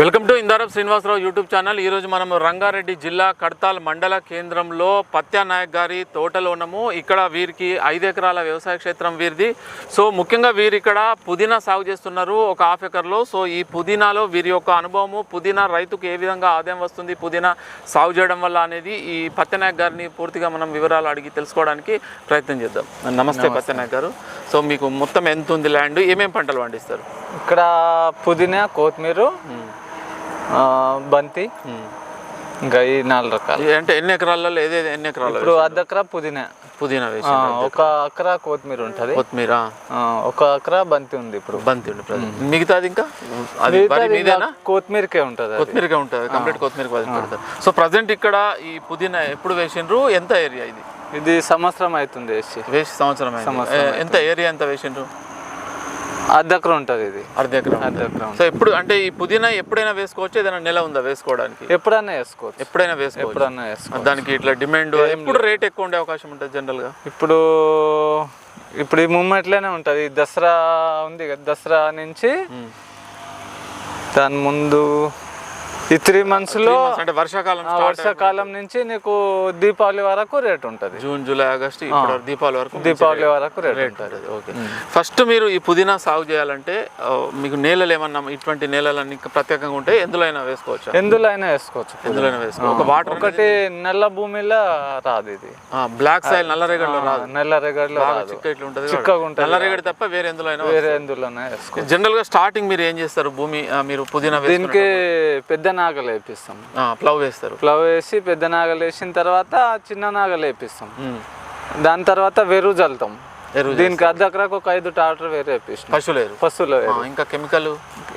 Welcome to ఇందారప్ Srinivasarao YouTube channel. ఈరోజు మనం రంగారెడ్డి జిల్లా కడతాల్ మండల కేంద్రంలో పత్యా నాయక్ గారి తోటలో ఉన్నాము. ఇక్కడ వీరికి ఐదు ఎకరాల వ్యవసాయ క్షేత్రం వీరిది. సో ముఖ్యంగా వీరు ఇక్కడ పుదీనా సాగు చేస్తున్నారు ఒక హాఫ్ ఎకర్లో. సో ఈ పుదీనాలో వీరి యొక్క అనుభవము పుదీనా రైతుకు ఏ విధంగా ఆదాయం వస్తుంది పుదీనా సాగు చేయడం వల్ల అనేది ఈ పత్య నాయక్ గారిని పూర్తిగా మనం వివరాలు అడిగి తెలుసుకోవడానికి ప్రయత్నం చేద్దాం. నమస్తే పత్య నాయక్ గారు. సో మీకు మొత్తం ఎంత ఉంది ల్యాండ్? ఏమేం పంటలు పండిస్తారు? ఇక్కడ పుదీనా కొత్తిమీర బంతి. ఇంకా ఈ నాలుగు రకాలు. అంటే ఎన్ని ఎకరాలలో ఏదే ఎన్ని ఎకరాలు ఇప్పుడు అర్ధ ఎకరా పుదీనా. పుదీనా వేసి ఒక ఎకరా. కొత్తిమీర ఉంటుంది. కొత్తిమీర. ఒక ఎకరా బంతి ఉంది ఇప్పుడు. బంతి ప్రజెంట్. మిగతాది ఇంకా? అది కొత్తిమీరకే ఉంటుంది అది. కొత్తిమీరగా ఉంటుంది కంప్లీట్ కొత్తిమీర సో ప్రజెంట్ ఇక్కడ ఈ పుదీనా ఎప్పుడు వేసిండ్రు? ఎంత ఏరియా ఇది? ఇది సంవత్సరం అవుతుంది వేసి. వేసి సంవత్సరం ఎంత ఏరియా ఎంత వేసిండ్రు? అర్ధ ఎకరా ఉంటుంది ఇది. అర్ధ ఎకరం అర్ధ ఎకరా సో ఎప్పుడు అంటే ఈ పుదీనా ఎప్పుడైనా వేసుకోవచ్చు? ఏదైనా నెల ఉందా వేసుకోవడానికి? ఎప్పుడన్నా వేసుకోవచ్చు. ఎప్పుడైనా వేసుకోవచ్చు. ఎప్పుడన్నా వేసుకోవచ్చు. దానికి ఇట్లా డిమాండ్ ఎప్పుడు రేట్ ఎక్కువ ఉండే అవకాశం ఉంటుంది జనరల్గా? ఇప్పుడు ఇప్పుడు ఈ మూమెంట్లోనే ఉంటుంది. దసరా ఉంది కదా దసరా నుంచి దాని ముందు ఈ త్రీ మంత్స్లో అంటే వర్షాకాలం వర్షాకాలం నుంచి నీకు దీపావళి వరకు రేట్ ఉంటుంది. జూన్ జూలై ఆగస్ట్ దీపావళి వరకు దీపావళి వరకు రేట్ ఉంటుంది. ఓకే ఫస్ట్ మీరు ఈ పుదీనా సాగు చేయాలంటే మీకు నేలలు ఏమన్నా ఇటువంటి నేలలన్నీ ప్రత్యేకంగా ఉంటే ఎందులో అయినా వేసుకోవచ్చు ఎందులో అయినా వేసుకోవచ్చు. ఎందులో అయినా వేసుకోవచ్చు వాటర్ ఒకటి నల్ల భూమిలో రాదు ఇది. బ్లాక్ సాయిల్ నల్లరేగడిలో రాదు. నల్ల రేగడిలో రాదు. చిక్క ఇట్లా ఉంటుంది చిక్కగా ఉంటుంది నల్లరేగడి తప్ప వేరే ఎందులో అయినా వేరే ఎందులోనే వేసుకోవచ్చు. జనరల్గా స్టార్టింగ్ మీరు ఏం చేస్తారు? భూమి మీరు పుదీనా దీనికి పెద్ద నాగలు వేపిస్తాం. ప్లవ్ వేస్తారు. ప్లవ్ వేసి పెద్ద నాగలు వేసిన తర్వాత చిన్న నాగలు వేపిస్తాం. దాని తర్వాత వెరు చల్లుతాం ఎరువు దీనికి అర్ధ ఎకరాకు ఒక ఐదు ట్రాక్టర్ వేరు వేపిస్తాం. పశువులు ఎరువు పశువుల. ఇంకా కెమికల్?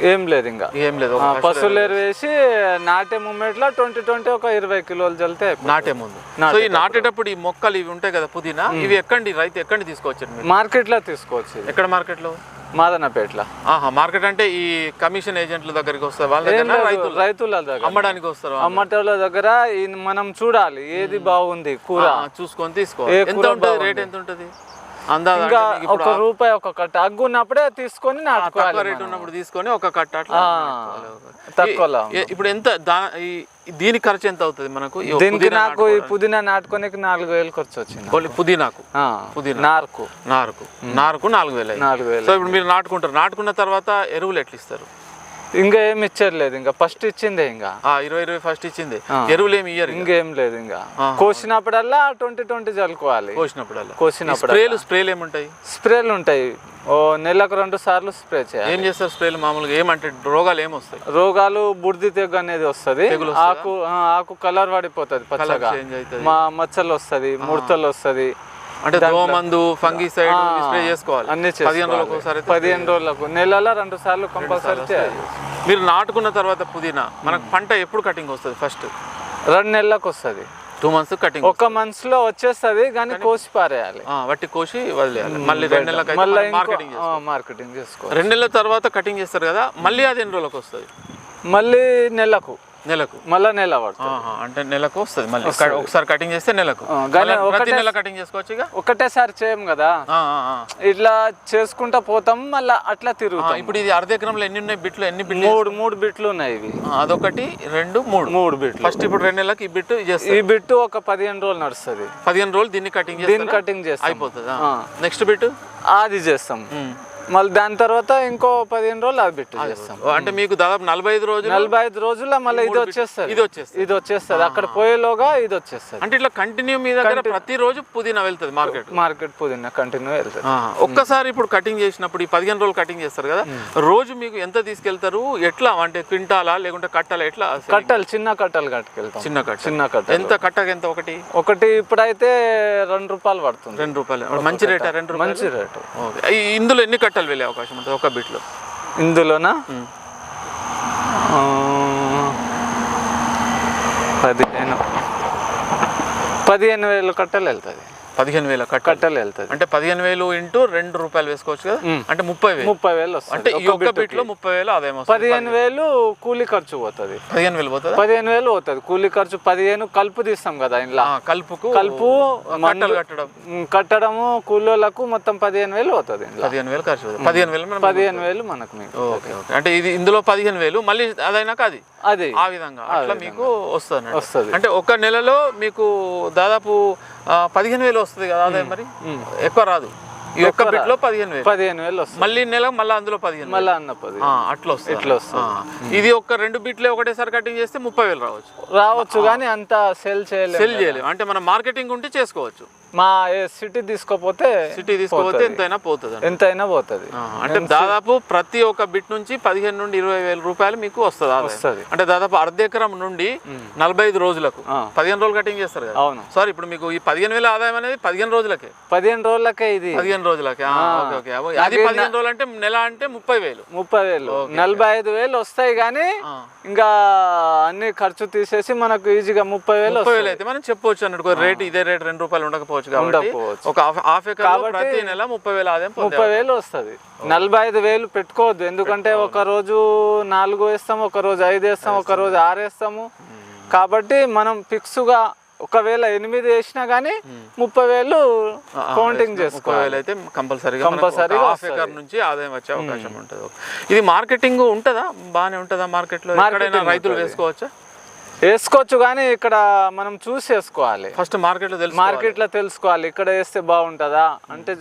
ఏం లేదు ఇంకా. ఏం లేదు ఆ, ఒక పశువుల ఎరువు వేసి నాటే మూమెంట్లో ట్వంటీ ట్వంటీ ఒక ఇరవై కిలోలు చల్లితే. నాటే ముందు. సో ఈ నాటేటప్పుడు. ఈ మొక్కలు ఇవి ఉంటాయి కదా పుదీనా ఇవి ఎక్కండి రైతు ఎక్కండి తీసుకొచ్చారు మీరు? మార్కెట్లో తీసుకోవచ్చు ఎక్కడ మార్కెట్లో? మాదనపేటలో ఆహా మార్కెట్ అంటే ఈ కమిషన్ ఏజెంట్ల దగ్గరికి వస్తారు వాళ్ళ దగ్గర రైతులు రైతుల దగ్గర. అమ్మడానికి వస్తారు అమ్మటోళ్ళ దగ్గర మనం చూడాలి ఏది బాగుంది కూర. చూసుకొని తీసుకోవాలి. ఎంత ఉంటుంది రేట్ ఎంత ఉంటుంది? ఇంకా ఒక రూపాయి ఒక కట్ట అగ్గు ఉన్నప్పుడే తీసుకొని తక్కువ రేట్ ఉన్నప్పుడు తీసుకొని ఒక కట్ట. తక్కువలో ఇప్పుడు ఎంత దీని ఖర్చు ఎంత అవుతుంది మనకు? దీనికి పుదీనా నాకు ఈ పుదీనా నాటుకోనికి నాలుగు వేలు ఖర్చు వచ్చింది. పుదీనాకు? పుదీనా. నారుకు. నారుకు. నారుకు నాలుగు వేలు. నాలుగు వేలు సో ఇప్పుడు మీరు నాటుకుంటారు. నాటుకున్న తర్వాత ఎరువులు ఎట్లా ఇస్తారు? ఇంకా ఏమి ఇచ్చర్లేదు ఇంకా ఫస్ట్ ఇచ్చిందే ఇంకా. ఇరవై ఇరవై ఫస్ట్ ఇచ్చింది. ఎరువులు ఏమి ఇయ్యరు ఇక. లేదు ఇంకా. కోసినప్పుడల్లా ట్వంటీ ట్వంటీ చల్లుకోవాలి. కోసినప్పుడల్లా. కోసినప్పుడు స్ప్రేలు స్ప్రేలు ఏముంటాయి? స్ప్రేలు ఉంటాయి. ఓ నెలకు రెండు సార్లు స్ప్రే చేయాలి. ఏం చేస్తారు స్ప్రేలు మామూలుగా? ఏమంటే రోగాలు ఏమొస్తాయి రోగాలు బుడిది తెగ అనేది వస్తుంది. ఆకు ఆకు కలర్ పడిపోతుంది పచ్చగా. మా మచ్చలు వస్తుంది ముడతలు వస్తుంది. అంటే దోమందు ఫంగిసైడ్ స్ప్రే చేసుకోవాలి. అన్ని పదిహేను రోజులకు ఒకసారి పదిహేను రోజులకు. నెలలో రెండు సార్లు కంపల్సరీ చేయాలి. మీరు నాటుకున్న తర్వాత పుదీనా మనకు పంట ఎప్పుడు కటింగ్ వస్తుంది ఫస్ట్ రెండు నెలలకు వస్తుంది. టూ మంత్స్ కటింగ్ ఒక మంత్స్లో వచ్చేస్తుంది కానీ కోసి పారేయాలి. వట్టి కోసి వదిలేయాలి. మళ్ళీ రెండు నెలలకు మార్కెటింగ్ మార్కెటింగ్ చేసుకో రెండు నెలల తర్వాత కటింగ్ చేస్తారు కదా మళ్ళీ అది ఎన్ని రోజులకు వస్తుంది? మళ్ళీ నెలకు. నెలకు. మళ్ళా నెల పడుతుంది. అంటే నెలకు వస్తుంది మళ్ళీ. ఒకసారి కటింగ్ చేస్తే నెలకు. ప్రతి నెల కటింగ్ చేసుకోవచ్చు ఇక? ఒకటేసారి చేయం కదా. ఇట్లా చేసుకుంటా పోతాం మళ్ళీ అట్లా తిరుగుతాం. ఇప్పుడు ఇది అర్ధ ఎకరంలో ఎన్ని ఉన్నాయి బిట్లు? ఎన్ని బిట్లు మూడు మూడు బిట్లు ఉన్నాయి ఇవి. అదొకటి రెండు మూడు. మూడు బిట్లు. ఫస్ట్ ఇప్పుడు రెండు నెలలకు ఈ బిట్ చేస్తారు. ఈ బిట్టు ఒక పదిహేను రోజులు నడుస్తుంది. పదిహేను రోజులు దీన్ని కటింగ్ దీన్ని కటింగ్ చేస్తాం. అయిపోతుంది. నెక్స్ట్ బిట్ అది చేస్తాం. మళ్ళీ దాని తర్వాత ఇంకో పదిహేను రోజులు అది చేస్తాం అంటే మీకు దాదాపు నలభై ఐదు రోజులు? నలభై ఐదు రోజుల్లో మళ్ళీ ఇది వచ్చేస్తుంది. ఇది వచ్చేస్తుంది. ఇది వచ్చేస్తుంది. అక్కడ పోయేలోగా ఇది వచ్చేస్తుంది. అంటే ఇట్లా కంటిన్యూ మీ దగ్గర ప్రతి రోజు పుదీనా వెళ్తుంది మార్కెట్. మార్కెట్ పుదీనా కంటిన్యూ వెళ్తుంది. ఒక్కసారి ఇప్పుడు కటింగ్ చేసినప్పుడు ఈ పదిహేను రోజులు కటింగ్ చేస్తారు కదా రోజు మీకు ఎంత తీసుకెళ్తారు? ఎట్లా? అంటే క్వింటాలా లేకుంటే కట్టాలా? ఎట్లా? కట్టలు చిన్న కట్టలు కట్టుకెళ్తాం. చిన్న కట్ట చిన్న కట్ట ఎంత కట్టకి ఎంత ఒకటి? ఒకటి ఇప్పుడైతే రెండు రూపాయలు పడుతుంది. రెండు రూపాయలు. మంచి రేటా? రెండు మంచి రేటు. ఇందులో ఎన్ని కట్టలు వెళ్ళే అవకాశం ఉంటుంది ఒక బిట్లో. ఇందులోనా? పదిహేను. పదిహేను వేలు కట్టలు వెళ్తుంది పదిహేను వేల కట్ట కట్టలు వెళ్తుంది. అంటే పదిహేను వేలు ఇంటూ రెండు రూపాయలు వేసుకోవచ్చు కదా. అంటే ముప్పై వేలు. ముప్పై వేలు వస్తుంది. అంటే ఈ ఒక్క బిట్లో ముప్పై వేలు వస్తుంది పదిహేను వేలు కూలీ ఖర్చు పోతుంది. పదిహేను వేలు పోతుందా? పదిహేను వేలు పోతుంది. కూలీ ఖర్చు పదిహేను కలుపు తీస్తాం కదా ఇంట్లో. కలుపుకు కలుపు కట్టలు కట్టడం. కట్టడము కూలీలకు మొత్తం పదిహేను వేలు పోతుంది పదిహేను వేలు ఖర్చు పదిహేను వేలు పదిహేను వేలు మనకు ఓకే ఓకే. అంటే ఇది ఇందులో పదిహేను వేలు మళ్ళీ అదైనాక అది. అది. ఆ విధంగా. అట్లా మీకు వస్తుంది వస్తది. అంటే ఒక నెలలో మీకు దాదాపు పదిహేను వేలు వస్తుంది కదా ఆదాయం మరి? ఎక్కువ రాదు. ఈ ఒక్క బిట్లో పదిహేను వేలు. పదిహేను వేలు వస్తుంది. మళ్ళీ నెల మళ్ళీ అందులో పదిహేను. మళ్ళీ అన్న పది అట్లా వస్తుంది. ఇట్లా వస్తుంది. ఇది ఒక్క రెండు బిట్లే ఒకటేసారి కటింగ్ చేస్తే ముప్పై వేలు రావచ్చు. రావచ్చు కానీ అంత సెల్ చేయలేదు సెల్ చేయలేము అంటే మన మార్కెటింగ్ ఉంటే చేసుకోవచ్చు. మా సిటీ తీసుకోపోతే సిటీ తీసుకోపోతే ఎంతైనా పోతుంది ఎంతైనా పోతుంది. అంటే దాదాపు ప్రతి ఒక్క బిట్ నుంచి పదిహేను నుండి ఇరవై వేల రూపాయలు మీకు వస్తుంది. వస్తది. అంటే దాదాపు అర్ధ ఎకరం నుండి నలభై ఐదు రోజులకు. పదిహేను రోజులు కటింగ్ చేస్తారు కదా. అవును. సారీ ఇప్పుడు మీకు ఈ పదిహేను వేల ఆదాయం అనేది పదిహేను రోజులకే. పదిహేను రోజులకే ఇది. పదిహేను రోజులకే. ఓకే అది పదిహేను రోజులు అంటే నెల అంటే ముప్పై వేలు. ముప్పై వేలు. నలభై ఐదు వేలు వస్తాయి కానీ. ఇంకా అన్ని ఖర్చు తీసేసి మనకు ఈజీగా ముప్పై వేలు ముప్పై వేలు అయితే మనం చెప్పొచ్చు అన్నట్టు. రేట్ ఇదే రేట్ రెండు రూపాయలు ఉండకపోవచ్చు కాబట్టి ఉండకపోవచ్చు. ఒక హాఫ్- ఎకర్ ప్రతి నెల ముప్పై వేల ఆదాయం ముప్పై వేలు వస్తుంది. నలభై ఐదు వేలు పెట్టుకోవద్దు. ఎందుకంటే ఒక రోజు నాలుగు వేస్తాము ఒక రోజు ఐదు వేస్తాం ఒక రోజు ఆరు వేస్తాము. కాబట్టి మనం ఫిక్స్గా ఒకవేళ ఎనిమిది వేసినా కానీ ముప్పై వేలు కౌంటింగ్ చేసుకోవాలి. వేలు అయితే కంపల్సరీగా కంపల్సరీగా హాఫ్ ఎకర్ నుంచి ఆదాయం వచ్చే అవకాశం ఉంటుంది. ఇది మార్కెటింగ్ ఉంటుందా? బాగానే ఉంటుందా మార్కెట్లో రైతులు వేసుకోవచ్చా? వేసుకోవచ్చు కానీ ఇక్కడ మనం చూసి వేసుకోవాలి. ఫస్ట్ మార్కెట్లో తెలుసు మార్కెట్లో తెలుసుకోవాలి. ఇక్కడ వేస్తే బాగుంటుందా? అంటే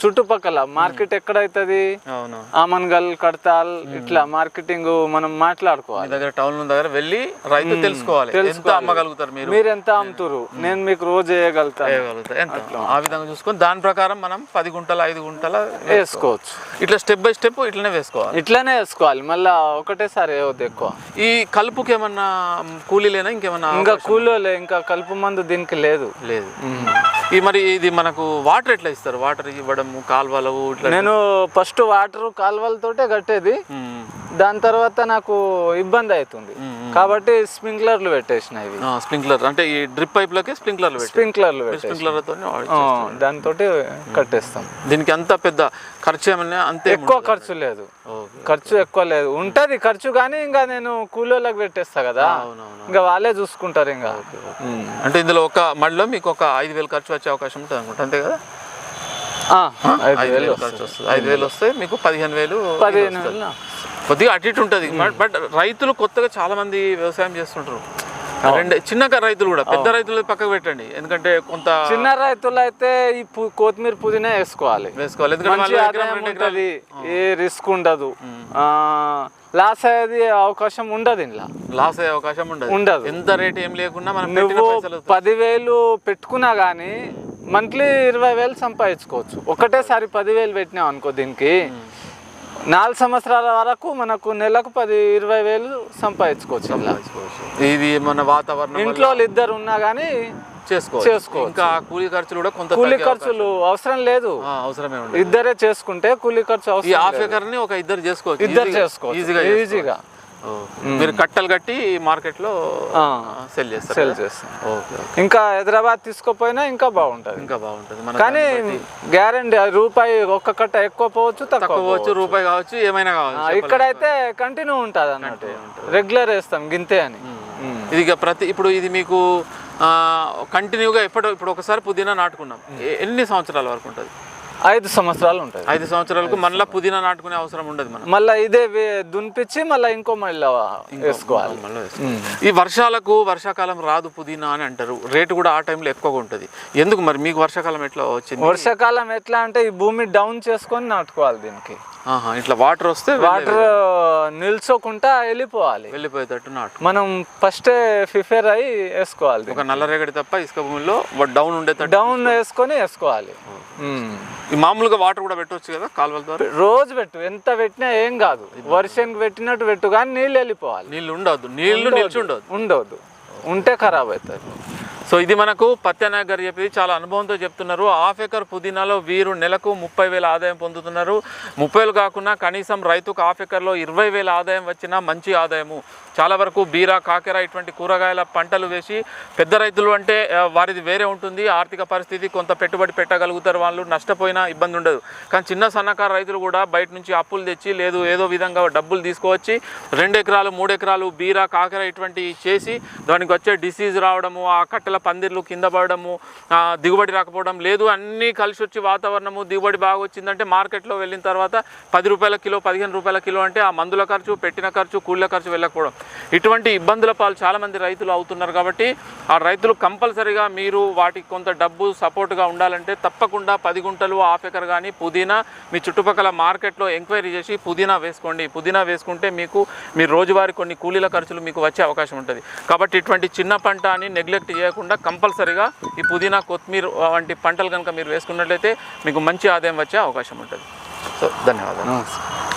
చుట్టుపక్కల మార్కెట్ ఎక్కడైతుంది? అవును. ఆమన్గల్ కడతాల్ ఇట్లా మార్కెటింగ్ మనం మాట్లాడుకోవాలి. దగ్గర టౌన్ దగ్గర వెళ్ళి రైతు తెలుసుకోవాలి. ఎంత అమ్మగలుగుతారు మీరు? మీరు ఎంత అమ్ముతురు? నేను మీకు రోజు వేయగలుగుతాను. ఆ విధంగా చూసుకొని దాని ప్రకారం మనం పది గుంటల ఐదు గుంటల వేసుకోవచ్చు. ఇట్లా స్టెప్ బై స్టెప్ ఇట్లనే వేసుకోవాలి. ఇట్లానే వేసుకోవాలి. మళ్ళా ఒకటేసారి వేయవద్దు ఎక్కువ. ఈ కలుపుకి ఏమన్నా కూలీలేనా? ఇంకేమన్నా ఇంకా కూలోలే ఇంకా కలుపు మందు దీనికి లేదు. లేదు. ఈ మరి ఇది మనకు వాటర్ ఎట్లా ఇస్తారు? వాటర్ ఇవ్వడము కాలువలు నేను ఫస్ట్ వాటర్ కాలువలతోటే కట్టేది. దాని తర్వాత నాకు ఇబ్బంది అవుతుంది కాబట్టి స్ప్రింక్లర్లు పెట్టేసిన ఇవి. స్ప్రింక్లర్. అంటే ఈ డ్రిప్ పైప్లకి స్ప్రింక్లర్లు స్ప్రింక్లర్లు పెట్టేసి స్ప్రింక్లర్లతో దాంతో కట్టేస్తాం. దీనికి అంత పెద్ద ఖర్చు ఏమన్నా అంతే ఎక్కువ ఖర్చు లేదు. ఖర్చు ఎక్కువ లేదు. ఉంటది ఖర్చు కానీ ఇంకా నేను కూలోళ్ళకి పెట్టేస్తా కదా. ఇంకా వాళ్ళే చూసుకుంటారు ఇంకా. అంటే ఇందులో ఒక మడిలో మీకు ఒక ఐదు వేలు ఖర్చు వచ్చే అవకాశం ఉంటుంది అనుకుంటా అంతే కదా? ఐదు వేలు వేలు ఖర్చు వస్తుంది. ఐదు వేలు వస్తే మీకు పదిహేను వేలు కొద్దిగా అటు ఇటు ఉంటుంది. బట్ రైతులు కొత్తగా చాలా మంది వ్యవసాయం చేస్తుంటారు. రెండు చిన్న రైతులు కూడా పెద్ద రైతులు పక్కకు పెట్టండి. ఎందుకంటే కొంత చిన్న రైతులు అయితే ఈ పు- కొత్తిమీర పుదీనా వేసుకోవాలి. వేసుకోవాలి. ఎందుకంటే ఏ రిస్క్ ఉండదు. ఆ, లాస్ అయ్యేది అవకాశం ఉండదు ఇంట్లో లాస్ అయ్యే అవకాశం ఉండదు. ఉండదు. ఎంత రేట్ ఏం లేకున్నా మనం నువ్వు పైసలు పదివేలు పెట్టుకున్నా కానీ మంత్లీ ఇరవై వేలు సంపాదించుకోవచ్చు. ఒకటేసారి పదివేలు పెట్టినాం అనుకో దీనికి. నాలుగు సంవత్సరాల వరకు మనకు నెలకు పది ఇరవై వేలు సంపాదించుకోవచ్చు ఇలా. ఇది మన వాతావరణం ఇంట్లో వాళ్ళు ఇద్దరు ఉన్నా కానీ చేసుకోవచ్చు. చేసుకోవచ్చు. ఇంకా కూలీ ఖర్చులు కూడా కొంత కూలీ ఖర్చులు అవసరం లేదు. అవసరమే ఉండదు ఇద్దరే చేసుకుంటే కూలీ ఖర్చు అవసరం ఒక ఇద్దరు చేసుకోవచ్చు. ఇద్దరు ఈజీగా- చేసుకోవచ్చు. ఈజీగా. మీరు కట్టలు కట్టి మార్కెట్లో ఆ. సెల్ చేస్తారు సెల్? చేస్తాం. ఇంకా హైదరాబాద్ తీసుకోపోయినా ఇంకా బాగుంటుంది. ఇంకా బాగుంటుంది. కానీ గ్యారంటీ రూపాయి ఒక్క కట్ట ఎక్కువ పోవచ్చు తక్కువ కావచ్చు రూపాయి కావచ్చు ఏమైనా కావచ్చు ఆ, ఇక్కడైతే కంటిన్యూ ఉంటుంది అన్నట్టు. రెగ్యులర్ వేస్తాం గింతే అని. ఇది ప్రతి ఇప్పుడు ఇది మీకు కంటిన్యూగా ఎప్పుడు ఇప్పుడు ఒకసారి పుదీనా నాటుకున్నాం. ఎన్ని సంవత్సరాల వరకు ఉంటుంది? ఐదు సంవత్సరాలు ఉంటుంది. ఐదు సంవత్సరాలకు మళ్ళీ పుదీనా నాటుకునే అవసరం ఉండదు మనం మళ్ళీ ఇదే దున్పిచ్చి మళ్ళీ ఇంకో మళ్ళీ వేసుకోవాలి. ఈ వర్షాలకు వర్షాకాలం రాదు పుదీనా అని అంటారు. రేటు కూడా ఆ టైంలో ఎక్కువగా ఉంటుంది. ఎందుకు మరి? మీకు వర్షాకాలం ఎట్లా వచ్చింది? వర్షాకాలం ఎట్లా అంటే ఈ భూమి డౌన్ చేసుకొని నాటుకోవాలి దీనికి. ఇట్లా వాటర్ వస్తే వాటర్ నిల్చోకుండా వెళ్ళిపోవాలి. వెళ్ళిపోయేటట్టు నాటు. మనం ఫస్టే ప్రిపేర్ అయ్యి వేసుకోవాలి. ఒక నల్ల రేగడి తప్ప ఇసుక భూమిలో డౌన్ ఉండేటట్టు డౌన్ వేసుకొని వేసుకోవాలి. ఈ మామూలుగా వాటర్ కూడా పెట్టవచ్చు కదా కాలువల ద్వారా? రోజు పెట్టు ఎంత పెట్టినా ఏం కాదు. వర్షానికి పెట్టినట్టు పెట్టు కానీ నీళ్ళు వెళ్ళిపోవాలి. నీళ్ళు ఉండవద్దు నీళ్ళు నిలిచి ఉండవద్దు ఉండవద్దు ఉంటే ఖరాబ్ అవుతుంది. సో ఇది మనకు పత్యనాయక్ గారు చెప్పేది చాలా అనుభవంతో చెప్తున్నారు. హాఫ్ ఎకర్ పుదీనాలో వీరు నెలకు ముప్పై వేల ఆదాయం పొందుతున్నారు. ముప్పై వేలు కాకుండా కనీసం రైతుకు హాఫ్ ఎకర్లో ఇరవై వేల ఆదాయం వచ్చినా మంచి ఆదాయము. చాలా వరకు బీర కాకెర ఇటువంటి కూరగాయల పంటలు వేసి పెద్ద రైతులు అంటే వారిది వేరే ఉంటుంది. ఆర్థిక పరిస్థితి కొంత పెట్టుబడి పెట్టగలుగుతారు వాళ్ళు. నష్టపోయినా ఇబ్బంది ఉండదు. కానీ చిన్న సన్నకారు రైతులు కూడా బయట నుంచి అప్పులు తెచ్చి లేదు ఏదో విధంగా డబ్బులు తీసుకువచ్చి రెండు ఎకరాలు మూడు ఎకరాలు బీరా కాకెర ఇటువంటి చేసి దానికి వచ్చే డిసీజ్ రావడము ఆ కట్టెల పందిర్లు కింద పడడము దిగుబడి రాకపోవడం లేదు. అన్నీ కలిసి వచ్చి వాతావరణము దిగుబడి బాగా వచ్చిందంటే మార్కెట్లో వెళ్ళిన తర్వాత పది రూపాయల కిలో పదిహేను రూపాయల కిలో అంటే ఆ మందుల ఖర్చు పెట్టిన ఖర్చు కూలీల ఖర్చు వెళ్ళకపోవడం. ఇటువంటి ఇబ్బందుల పాలు చాలామంది రైతులు అవుతున్నారు కాబట్టి ఆ రైతులు కంపల్సరీగా మీరు వాటికి కొంత డబ్బు సపోర్ట్గా ఉండాలంటే తప్పకుండా పది గుంటలు హాఫ్ ఎకర్ కానీ పుదీనా మీ చుట్టుపక్కల మార్కెట్లో ఎంక్వైరీ చేసి పుదీనా వేసుకోండి. పుదీనా వేసుకుంటే మీకు మీ రోజువారీ కొన్ని కూలీల ఖర్చులు మీకు వచ్చే అవకాశం ఉంటుంది. కాబట్టి ఇటువంటి చిన్న పంట అని నెగ్లెక్ట్ చేయకుండా కంపల్సరీగా ఈ పుదీనా కొత్తిమీర వంటి పంటలు కనుక మీరు వేసుకున్నట్లయితే మీకు మంచి ఆదాయం వచ్చే అవకాశం ఉంటుంది. సో ధన్యవాదాలు. నమస్తే.